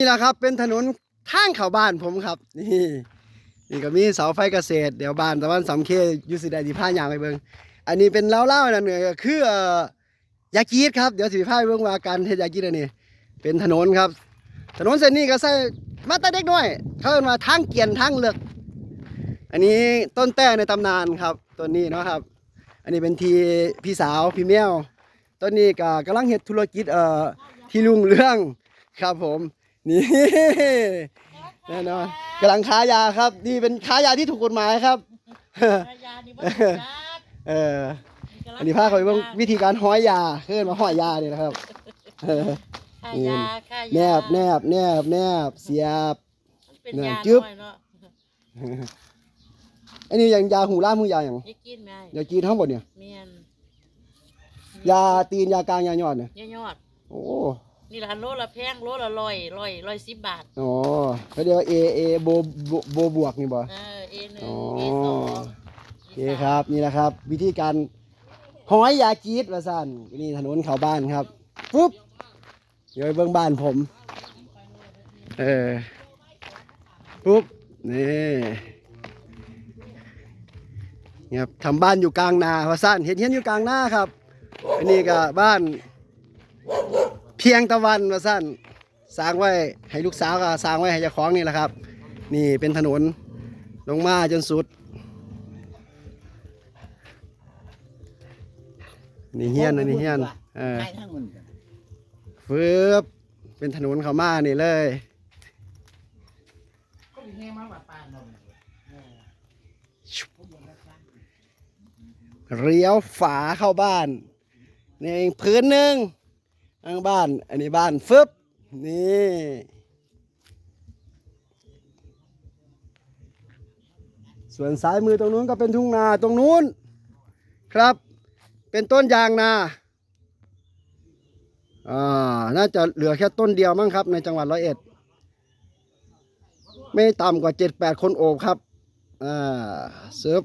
นี่แหละครับเป็นถนนทางเข้าบ้านผมครับ นี่นี่ก็มีเสาไฟเกษตรเดี๋ยวบ้านตะวันสำเคยูสิได้สิพายางไปเบิงอันนี้เป็นเล่าๆนั่นเนี่ยก็คือเอ่อยากีดครับเดี๋ยวสิพาเบิ่งว่าการเฮ็ดยากีดอันนี้เป็นถนนครับ ถนนเส้นนี้ก็ใส่มาแต่เด็กน้อย เขาเรียกว่าทางเกียนทางเลือกอันนี้ต้นแต้ในตำนานครับต้นนี้เนาะครับ อันนี้เป็นทีพี่สาวพี่แมวต้นนี้ก็กำลังเฮ็ดธุรกิจเอ่อที่รุ่งเรื่องครับผม นี่แน่นอนกำลังค้ายาครับ นี่เป็นค้ายาที่ถูกกฎหมายครับภรรยานี่บ่ถูกจักเอออันนี้พาเขาไปเบิ่งวิธีการห้อยยาเขึ้นมาห้อยยาเนี่ยนะครับเออค่ายาค่ายาแนบแนบแนบแนบเสียบมันเป็นเนี่ยยาจึ๊บน้อยเนาะอันนี้อย่างยาหูล่ามหูยาอย่างอย่ากินแม่ยาจีนทั้งหมดเนี่ยเมียนยาตีนยากลางยายอดเนี่ยยายอดโอ้ นี่ละโลละแพงโลละร้อยร้อยร้อยสิบบาท อ๋อเขาเรียกว่าเอเอโบโบโบบวกนี่บ่ เออเอหนึ่งอ๋อ เอสองโอเคครับนี่แหละครับ วิธีการห้อยยาจีดว่าสั่นนี่ถนนเข้าบ้านครับปุ๊บเดี๋ยวไปเบิ่งบ้านผม เออปุ๊บนี่เนี่ยครับทำบ้านอยู่กลางนาว่าสั่นเห็นเห็นอยู่กลางนาครับอันนี้ก็บ้าน เพียงตะวันว่าสั่นสร้างไว้ให้ลูกสาวก็สร้างไว้ให้เจ้าของนี่แหละครับ นี่เป็นถนนลงมาจนสุด นี่เฮียนอันนี่เฮียนเออฟืบเป็นถนนเขามานี่เลยเราเลี้ยวฝาเข้าบ้านนี่เองพื้นหนึ่ง ทางบ้าน อันนี้บ้านฟึบนี่ส่วนซ้ายมือตรงนู้นก็เป็นทุ่งนาตรงนู้น ครับ เป็นต้นยางนาอ่าน่าจะเหลือแค่ต้นเดียวมั้งครับ ในจังหวัดร้อยเอ็ดไม่ต่ำกว่าเจ็ดแปดคนโอบครับอ่าเซิร์ฟ